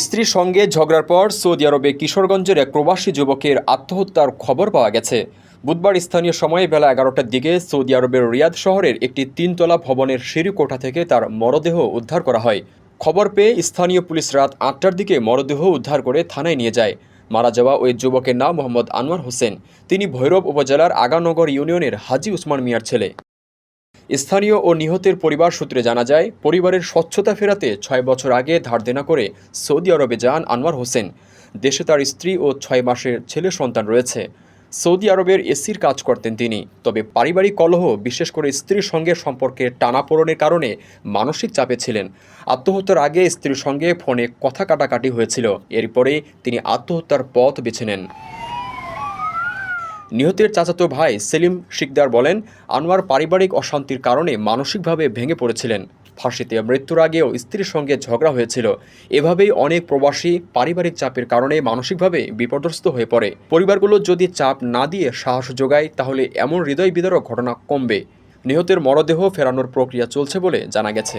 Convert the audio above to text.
স্ত্রীর সঙ্গে ঝগড়ার পর সৌদি আরবে কিশোরগঞ্জের এক প্রবাসী যুবকের আত্মহত্যার খবর পাওয়া গেছে। বুধবার স্থানীয় সময়ে বেলা এগারোটার দিকে সৌদি আরবের রিয়াদ শহরের একটি তিনতলা ভবনের সিঁড়ি কোঠা থেকে তার মরদেহ উদ্ধার করা হয়। খবর পেয়ে স্থানীয় পুলিশ রাত আটটার দিকে মরদেহ উদ্ধার করে থানায় নিয়ে যায়। মারা যাওয়া ওই যুবকের নাম মোহাম্মদ আনোয়ার হোসেন। তিনি ভৈরব উপজেলার আগানগর ইউনিয়নের হাজি উসমান মিয়ার ছেলে। স্থানীয় ও নিহতের পরিবার সূত্রে জানা যায়, পরিবারের স্বচ্ছতা ফেরাতে ছয় বছর আগে ধার দেনা করে সৌদি আরবে যান আনোয়ার হোসেন। দেশে তার স্ত্রী ও ছয় মাসের ছেলে সন্তান রয়েছে। সৌদি আরবের এসির কাজ করতেন তিনি। তবে পারিবারিক কলহ, বিশেষ করে স্ত্রীর সঙ্গে সম্পর্কে টানাপোড়েনের কারণে মানসিক চাপে ছিলেন। আত্মহত্যার আগে স্ত্রীর সঙ্গে ফোনে কথা কাটাকাটি হয়েছিল। এরপরে তিনি আত্মহত্যার পথ বেছে নেন। নিহতের চাচাতো ভাই সেলিম শিকদার বলেন, আনোয়ার পারিবারিক অশান্তির কারণে মানসিকভাবে ভেঙে পড়েছিলেন। ফাঁসিতে মৃত্যুর আগেও স্ত্রীর সঙ্গে ঝগড়া হয়েছিল। এভাবেই অনেক প্রবাসী পারিবারিক চাপের কারণে মানসিকভাবে বিপর্যস্ত হয়ে পড়ে। পরিবারগুলো যদি চাপ না দিয়ে সাহস যোগায়, তাহলে এমন হৃদয় বিদারক ঘটনা কমবে। নিহতের মরদেহ ফেরানোর প্রক্রিয়া চলছে বলে জানা গেছে।